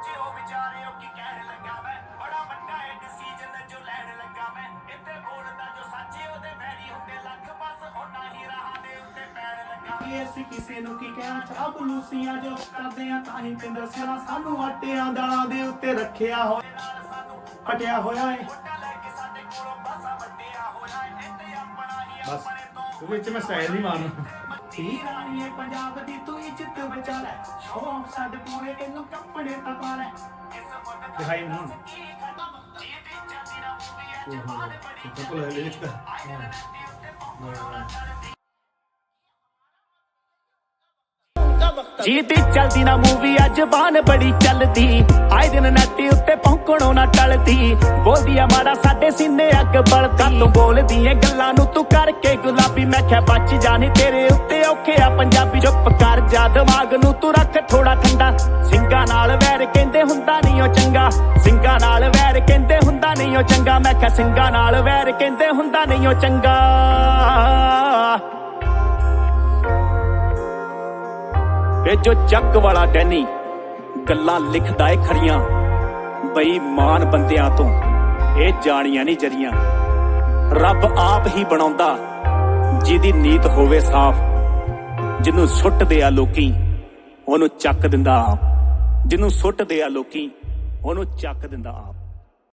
ਸੋਚਿਓ ਵਿਚਾਰਿਓ ਕੀ ਕਹਿਣ ਲੱਗਾ ਮੈਂ? ਬੜਾ ਵੱਡਾ ਇਹ ਡਿਸੀਜਨ ਜੋ ਲੈਣ ਲੱਗਾ ਮੈਂ। ਇੱਥੇ ਬੋਲਦਾ ਜੋ ਸੱਚ ਉਹਦੇ ਵੈਰੀ ਹੁੰਦੇ ਲੱਖ ਬਸ ਉਹਨਾਂ ਹੀ ਰਾਹਾਂ ਦੇ ਉੱਤੇ ਪੈਣ ਲੱਗਾ। ਕਿ ਅਸੀਂ ਕਿਸੇ ਨੂੰ ਕੀ ਕਹਿਣਾ ਸ਼ਰਾਬ ਲੂਸੀਆਂ ਜੋ ਕਰਦੇ ਆ ਤਾਂ ਹੀ ਪਿੰਦਰ ਸਿਰਾ ਸਾਨੂੰ ਆਟਿਆਂ ਦਾਲਾਂ ਦੇ ਉੱਤੇ ਰੱਖਿਆ ਹੋਇਆ। ਫਟਿਆ ਹੋਇਆ ਏ। ਬਸਾ ਵਿੱਚ ਮੈਂ ਸਟਾਈਲ ਨਹੀਂ ਮਾਰਨਾ। ਤੀ ਰਾਣੀਏ ਪੰਜਾਬ ਦੀ ਤੂੰ ਇੱਜ਼ਤ ਬਚਾ ਲੈ। ਸ਼ੌਕ ਸਾਡੇ ਪੂਰੇ ਤੈਨੂੰ ਕੱਪੜੇ ਤਾਂ ਪਾ ਲੈ। ਦਿਖਾਈ ਨਾ ਹੁਣ ਦੀ ਚਲਦੀ ਨਾ ਮੂਵੀ ਅੱਜ ਬਾਨ ਬੜੀ ਚੱਲਦੀ। ਆਏ ਦਿਨ ਨੱਟੀ ਉੱਤੇ ਨਾ ਟਲਦੀ। ਬੋਲਦੀ ਆ ਮਾੜਾ ਸਾਡੇ ਸੀਨੇ ਅੱਗ ਬਲਦੀ। ਤੂੰ ਬੋਲਦੀ ਏ ਗੱਲਾਂ ਨੂੰ ਤੂੰ ਕਰਕੇ ਗੁਲਾਬੀ। ਮੈਂ ਕਿਹਾ ਬਚ ਜਾਣੀ ਤੇਰੇ ਉੱਤੇ ਔਖੇ ਆ ਪੰਜਾਬੀ। ਚੁੱਪ ਕਰ ਜਾ ਦਿਮਾਗ ਨੂੰ ਤੂੰ ਰੱਖ ਥੋੜਾ ਠੰਡਾ। ਸਿੰਘਾਂ ਨਾਲ ਵੈਰ ਕਹਿੰਦੇ ਹੁੰਦਾ ਨਹੀਂ ਉਹ ਚੰਗਾ। ਸਿੰਘਾਂ ਨਾਲ ਵੈਰ ਕਹਿੰਦੇ ਹੁੰਦਾ ਨਹੀਂ ਉਹ ਚੰਗਾ। ਮੈਂ ਕਿਹਾ ਸਿੰਘਾਂ ਨਾਲ ਵੈਰ ਕਹਿੰਦੇ ਹੁੰਦਾ ਨਹੀਂ ਉਹ ਚੰਗਾ। ਇਹ ਜੋ ਚੱਕ ਵਾਲਾ ਡੈਨੀ। ਗੱਲਾਂ ਲਿਖਦਾ ਏ ਖਰੀਆਂ। ਬੇਈਮਾਨ ਬੰਦਿਆਂ ਤੋਂ। ਇਹ ਜਾਣੀਆਂ ਨਹੀਂ ਜਰੀਆਂ। ਰੱਬ ਆਪ ਹੀ ਬਣਾਉਂਦਾ, ਜਿਹਦੀ ਨੀਤ ਹੋਵੇ ਸਾਫ਼। ਜਿਹਨੂੰ ਸੁੱਟਦੇ ਆ ਲੋਕੀ, ਉਹਨੂੰ ਚੱਕ ਦਿੰਦਾ ਆਪ। ਜਿਹਨੂੰ ਸੁੱਟਦੇ ਆ ਲੋਕੀ, ਉਹਨੂੰ ਚੱਕ ਦਿੰਦਾ ਆਪ।